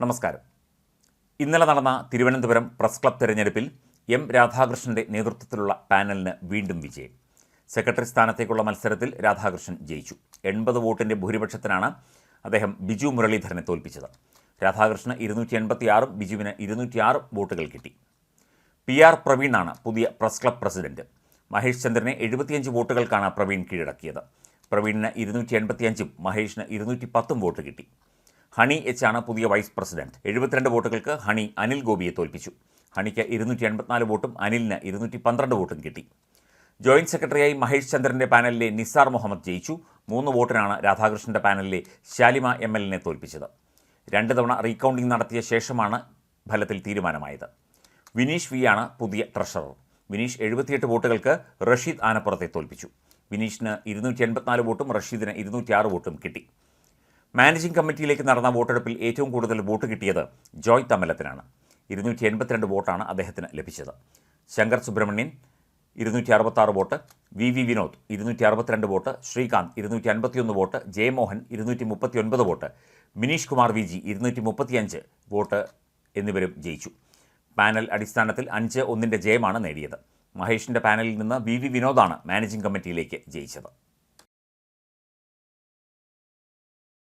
നമസ്കാരം. ഇന്നലെ നടന്ന തിരുവനന്തപുരം പ്രസ് ക്ലബ് തെരഞ്ഞെടുപ്പിൽ എം രാധാകൃഷ്ണന്റെ നേതൃത്വത്തിലുള്ള പാനലിന് വീണ്ടും വിജയം. സെക്രട്ടറി സ്ഥാനത്തേക്കുള്ള മത്സരത്തിൽ രാധാകൃഷ്ണൻ ജയിച്ചു. എൺപത് വോട്ടിന്റെ ഭൂരിപക്ഷത്തിനാണ് അദ്ദേഹം ബിജു മുരളീധരനെ തോൽപ്പിച്ചത്. രാധാകൃഷ്ണന് ഇരുന്നൂറ്റി എൺപത്തിയാറും ബിജുവിന് ഇരുന്നൂറ്റിയാറ് വോട്ടുകൾ കിട്ടി. പി ആർ പ്രവീണാണ് പുതിയ പ്രസ് ക്ലബ് പ്രസിഡന്റ്. മഹേഷ് ചന്ദ്രനെ എഴുപത്തിയഞ്ച് വോട്ടുകൾക്കാണ് പ്രവീൺ കീഴടക്കിയത്. പ്രവീണിന് ഇരുന്നൂറ്റി എൺപത്തിയഞ്ചും മഹേഷിന് ഇരുന്നൂറ്റി പത്തും വോട്ട് കിട്ടി. ഹണി എച്ച് ആണ് പുതിയ വൈസ് പ്രസിഡന്റ്. എഴുപത്തിരണ്ട് വോട്ടുകൾക്ക് ഹണി അനിൽ ഗോപിയെ തോൽപ്പിച്ചു. ഹണിക്ക് ഇരുന്നൂറ്റി എൺപത്തിനാല് വോട്ടും അനിലിന് ഇരുന്നൂറ്റി പന്ത്രണ്ട് വോട്ടും കിട്ടി. ജോയിന്റ് സെക്രട്ടറിയായി മഹേഷ് ചന്ദ്രന്റെ പാനലിലെ നിസാർ മുഹമ്മദ് ജയിച്ചു. മൂന്ന് വോട്ടിനാണ് രാധാകൃഷ്ണന്റെ പാനലിലെ ശാലിമ എം എല്ലിനെ തോൽപ്പിച്ചത്. രണ്ട് തവണ റീകൗണ്ടിംഗ് നടത്തിയ ശേഷമാണ് ഫലത്തിൽ തീരുമാനമായത്. വിനീഷ് വി ആണ് പുതിയ ട്രഷറർ. വിനീഷ് എഴുപത്തിയെട്ട് വോട്ടുകൾക്ക് റഷീദ് ആനപ്പുറത്തെ തോൽപ്പിച്ചു. വിനീഷിന് ഇരുന്നൂറ്റി എൺപത്തിനാല് വോട്ടും റഷീദിന് ഇരുന്നൂറ്റിയാറ് വോട്ടും കിട്ടി. മാനേജിംഗ് കമ്മിറ്റിയിലേക്ക് നടന്ന വോട്ടെടുപ്പിൽ ഏറ്റവും കൂടുതൽ വോട്ട് കിട്ടിയത് ജോയ് തമ്മലത്തിനാണ് ഇരുന്നൂറ്റി എൺപത്തിരണ്ട് വോട്ടാണ് അദ്ദേഹത്തിന് ലഭിച്ചത്. ശങ്കർ സുബ്രഹ്മണ്യൻ ഇരുന്നൂറ്റി അറുപത്താറ് വോട്ട് വി വി വിനോദ് ഇരുന്നൂറ്റി അറുപത്തിരണ്ട് വോട്ട് ശ്രീകാന്ത് ഇരുന്നൂറ്റി അൻപത്തിയൊന്ന് വോട്ട് ജയമോഹൻ ഇരുന്നൂറ്റി മുപ്പത്തി ഒൻപത് vote Mineesh Kumar V G ഇരുന്നൂറ്റി മുപ്പത്തിയഞ്ച് വോട്ട് എന്നിവരും ജയിച്ചു. പാനൽ അടിസ്ഥാനത്തിൽ അഞ്ച് ഒന്നിന്റെ ജയമാണ് നേടിയത്. മഹേഷിന്റെ പാനലിൽ നിന്ന് വി വി വിനോദാണ് മാനേജിംഗ് കമ്മിറ്റിയിലേക്ക് ജയിച്ചത്.